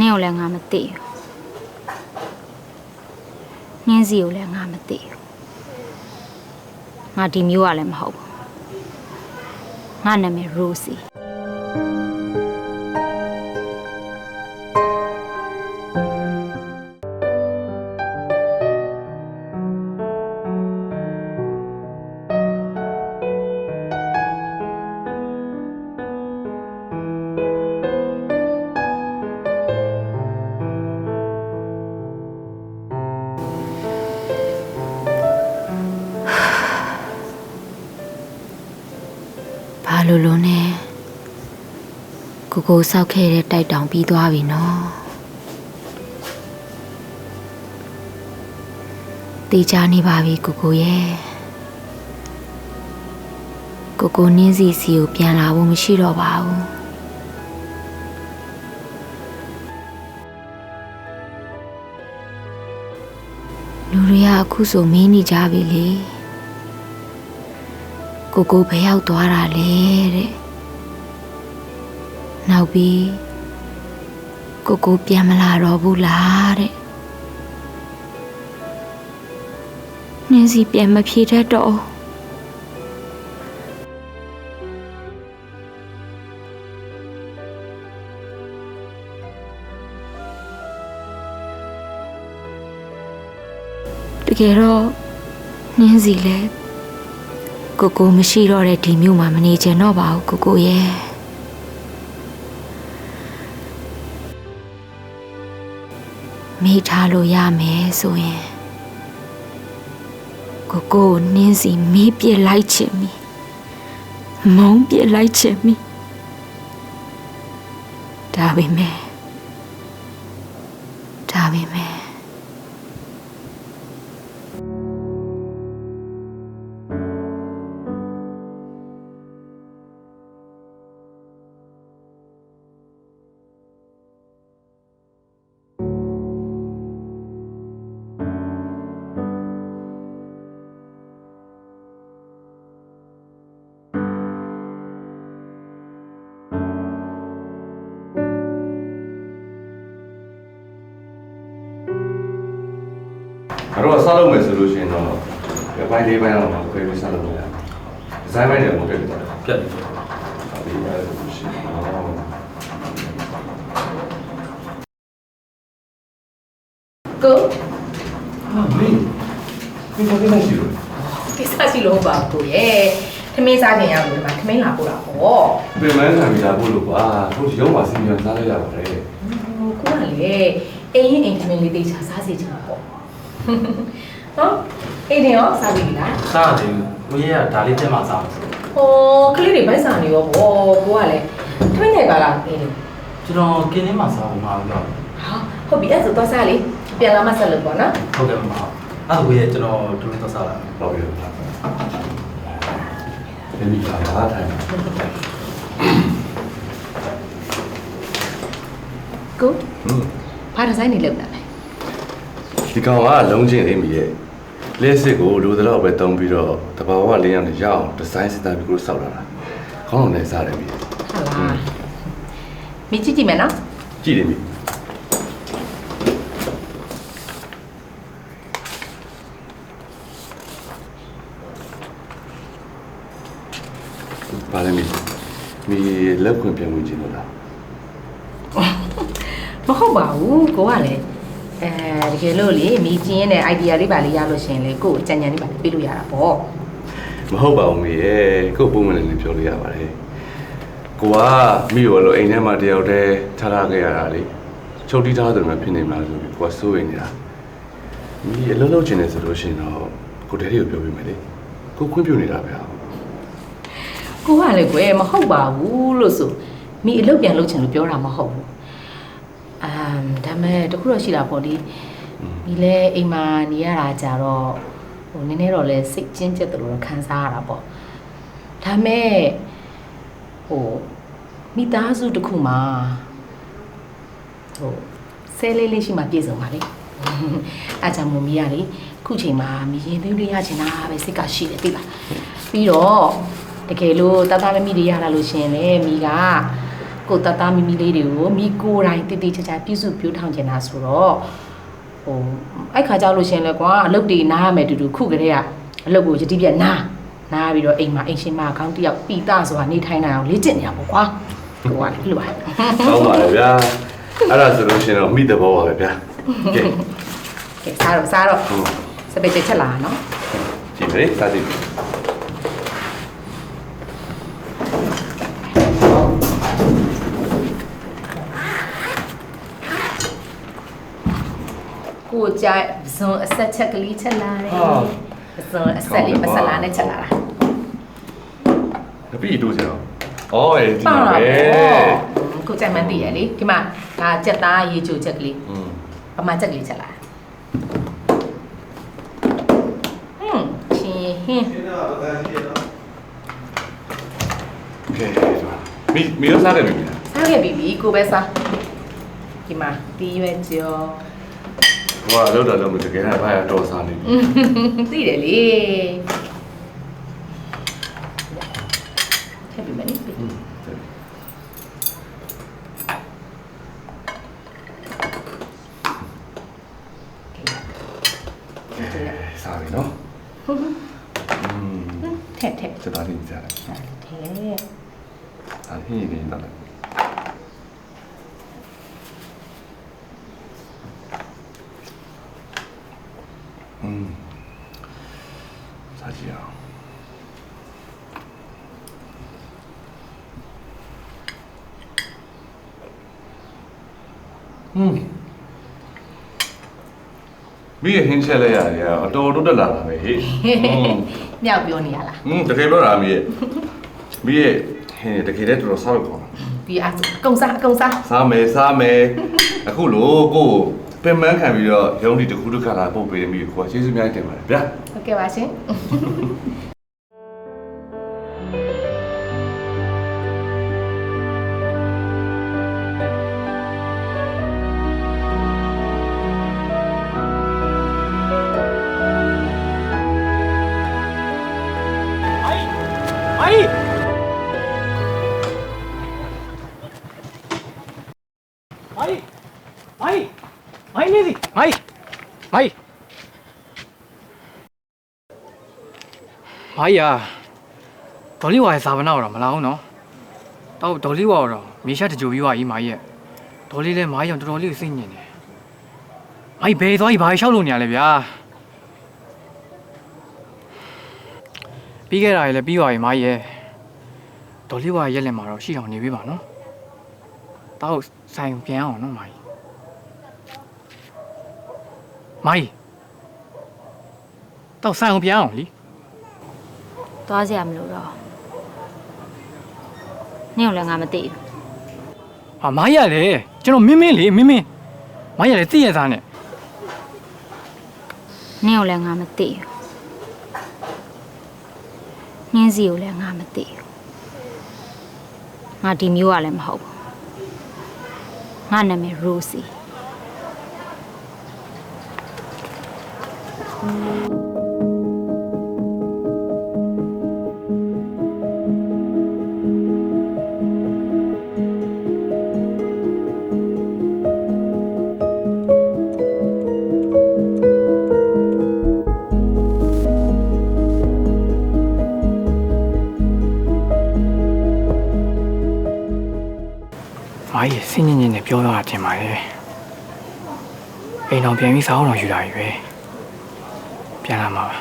နင့်ကိုလည်းငါမသိဘူးနှင်းစီကိုလည်းငါမသိဘူးငါဒီမျိုးကလည်းမဟုတ်ဘူးငါနာမည်ရိုစီ လို့လို့နဲ့ကိုကိုဆောက်ခဲ့တဲ့တိုက်တောင်ပြီးသွားပြီနော်တေချာနေပါပြီကိုကိုရဲ့ကိုကိုနင်းစီစီကိုပြန်လာဖို့မရှိတော့ပါဘူးလူတွေကအခုဆိုမင်းနေကြပြီလေ ကိုကိုဘယ်ရောက်သွားတာလဲတဲ့နောက်ပြီးကိုကိုပြန်မလာတော့ဘူးလားတဲ့နင်းစီပြန်မဖြေတတ်တော့ဘူးတကယ်တော့နင်းစီလဲ ကိုကိုမရှိတော့တဲ့ဒီမြို့မှာမနေချင်တော့ပါဘူးကိုကိုရဲ့မိထားလို့ရမယ်ဆိုရင်ကိုကိုကိုနင်းစီမေးပြစ်လိုက်ချင်ပြီမုန်းပြစ်လိုက်ချင်ပြီဒါပေမဲ့ဒါပေမဲ့ ငါတို့ကစလုပ်မယ်ဆိုလို့ရှိရင်တော့ဒီပိုင်းလေးပိုင်းအောင်ခွဲပြီးစလုပ်လို့ရတယ်ဒီဇိုင်းပိုင်းတွေမပြတ်ဘူးတော့ပြတ်ပြီဒါပြီးရတယ်ဆိုလို့ရှိရင်တော့ကိုဟာမင်းမင်းဘာလဲရှိလို့ကိစ္စရှိလို့ပါကိုရဲ့ထမင်းစားခင်ရလို့ဒီမှာထမင်းလာပို့တာပေါ့ပြင်မန်းခံပြီးလာဖို့လို့ပါတို့ရုံးမှာစီမံစားလိုက်ရပါတယ်ဟိုကိုကလေအင်းရင်အိမ်ထမင်းလေးတေချာစားစီချင်တာပေါ့ နော်အိမ်တင်ရောစားပြီလားစားတယ်ကိုကြီးကဒါလေးတက်မှစားမယ်ဆိုဟိုကလေးတွေဗိုက်စာနေရောပေါ့ကိုကလည်းထမင်းနဲ့ပါလားအိမ်တင်ကျွန်တော်ကင်းလေးမှစားဖို့မှာတော့ဟာဟုတ်ပြီအဲ့ဆိုတော့စားလေပြန်လာမှဆက်လို့ပေါ့နော်ဟုတ်ကဲ့မမအဲ့ဒါကိုကြီးကျွန်တော်ဒူးတော့စားလိုက်ဟုတ်ပြီဒီမိသားအားထိုင်ကိုဟွန်းဘာဒီဇိုင်းနေလောက်တာလဲ ဒီကောင်ကလုံးချင်းလေးမီရဲ့လက်စစ်ကိုလိုသလောက်ပဲတုံးပြီးတော့တဘာဝလေးအောင်ရအောင်ဒီဇိုင်းစစ်သားပြီးကိုစောက်လာတာခေါင်းလုံးနဲ့စားတယ်ပြီဟာလားမြင်ကြည့်ကြည့်မယ်နော်ကြည့်တယ်မိဘာလဲမိမိလက်ခွင့်ပြန်ဝင်ခြင်းလို့လားမဟုတ်ပါဘူးကိုကလည်း အဲတကယ်လို့လေမိကျင်းရဲ့ idea လေးပါလေးရလို့ရှရင်လေကို့အကြံဉာဏ်လေးပါလေးပေးလို့ရတာပေါ့မဟုတ်ပါဘူးမေရဲ့ကို့ပုံမှန်လေးပြောလို့ရပါတယ်ကိုကမိရောလို့အိမ်ထဲမှာတယောက်တည်းထားထားခဲ့ရတာလေချုပ်တီးထားတယ်မှဖြစ်နေမှာဆိုပြီးကိုကစိုးရိမ်နေတာမိအလုံးလုံးချင်တယ်ဆိုလို့ရှိရင်တော့ကိုတဲလေးကိုပြောပြမယ်လေကိုခွင့်ပြုနေတာဗျာကိုကလည်းကွယ်မဟုတ်ပါဘူးလို့ဆိုမိအလုပ်ပြန်လုပ်ချင်လို့ပြောတာမဟုတ်ဘူးအမ် ဒါမဲ့တခုတော့ရှိတာပေါ့လေမိလဲအိမ်မှာနေရတာကြတော့ဟိုနည်းနည်းတော့လဲစိတ်ကျဉ်ကျက်တယ်လို့တော့ခံစားရတာပေါ့ဒါမဲ့ဟိုမိသားစုတစ်ခုမှာဟိုဆဲလေးလေးရှိမှပြည့်စုံပါလေအားကြောင့်မို့မိရလေခုချိန်မှာမိရင်သွေးလေးရချင်တာပဲစိတ်ကရှိတယ်သိလားပြီးတော့တကယ်လို့တသားမမိတွေရလာလို့ရှရင်လေမိက ကိုတသားမီမီလေးတွေကိုမိကိုယ်တိုင်တည်တည်ချာချာပြုစုပြောထောင်ကျင်တာဆိုတော့ဟိုအဲ့ခါကြောက်လို့ရှရင်လဲကွာအလုပ်တွေနားရမယ်တူတူခုကလေးကအလုပ်ကိုယတိပြက်နားနားပြီးတော့အိမ်မှာအိမ်ရှင်မအကောင်းတယောက်ပီတာဆိုတာနေထိုင်နိုင်အောင်လေ့ကျင့်နေရပါကွာဟိုကလေလိုပါကောင်းပါလေဗျာအဲ့ဒါဆိုလို့ရှိရင်တော့မိတဲ့ဘောပါပဲဗျာကဲကဲစားတော့စားတော့ဟုတ်စပယ်ချက်ချက်လာနော်ကြည့်မယ်စားကြည့် ကိုကြိုက်ဇွန်အဆက်ချက်ကလေးချက်လာတယ်ဇွန်အဆက်လေးမဆလာနဲ့ချက်လာတာတပည့်တို့ကြတော့အော်အဲဒီပါမှာတာပဲပေါ့ကိုကြိုက်မှန်းသိရလေဒီမှာဒါကြက်သားရေချိုချက်ကလေးอืมပမာချက်ကလေးချက်လာဟွန်းချင်းဟင်းကဲမိမိရောစားတယ်မိလားစားခဲ့ပြီပြီကိုပဲစားဒီမှာတီးရွက်ကြော ဟိုကတော့တော့လို့တကယ်တော့ဘာရတော်စားနေပြီသိတယ်လေထပ်ပြီးမနေပြီစားပြီနော်ဟုတ်ဟုတ်ထက်ထက်စတားနေကြတယ်ထက်ဒါဟင်းနေတော့ อืมမိရဲ့ဟင်းချက်လိုက်ရတယ်အတော်တိုးတက်လာတာပဲဟေ့อืม မြောက်ပြောနေရလား อืมတကယ်ပြောတာမိရဲ့မိရဲ့ဟင်းတကယ်လည်းတော်တော်စားလို့ခေါ်တာ ဒီအားအကုန်စားအကုန်စား စားမယ်စားမယ်အခုလို့ကိုယ်ပင်မခံပြီးတော့ရုံးဒီတစ်ခုတစ်ခါလာပို့ပေးမိကိုကျေးဇူးများတင်ပါတယ်ဗျာ ဟုတ်ကဲ့ပါရှင် မိုင်း မိုင်းယာဒေါ်လီဝါရဲ့စာပနာတော့မလာဘူးနော်တော့ဒေါ်လီဝါတော့မေရှာတကြိုပြီးွားကြီးမိုင်းရဲ့ဒေါ်လီလည်းမိုင်းရောင်တော်တော်လေးကိုစိတ်ညစ်နေမိုင်းဘယ်သွားကြီးဘာရှောက်လို့နေရလဲဗျာပြီးခဲ့တာလည်းပြီးသွားပြီမိုင်းရဲ့ဒေါ်လေးဝါရက်လက်မှာတော့ရှိအောင်နေပေးပါနော်။တောက်ဆိုင်ပြန်အောင်နော်မိုင်း။မိုင်းတောက်ဆိုင်အောင်ပြန်အောင်လी သွားစရာမလိုတော့နင့်ကိုလည်းငါမသိဘူး။ဟာမိုင်းရလေကျွန်တော်မင်းမင်းလေမင်းမင်းမိုင်းရလေသိရသားနဲ့နင့်ကိုလည်းငါမသိဘူးနင်းစီကိုလည်းငါမသိဘူးငါဒီမျိုးကလည်းမဟုတ်ဘူးငါနာမည်ရိုစီမိုင်း ဆင်းညင်ညင်နဲ့ပြောတော့တာတင်ပါလေအိမ်တော်ပြန်ပြီးစားအောင်တော့ယူတာကြီးပဲပြန်လာမှာပါ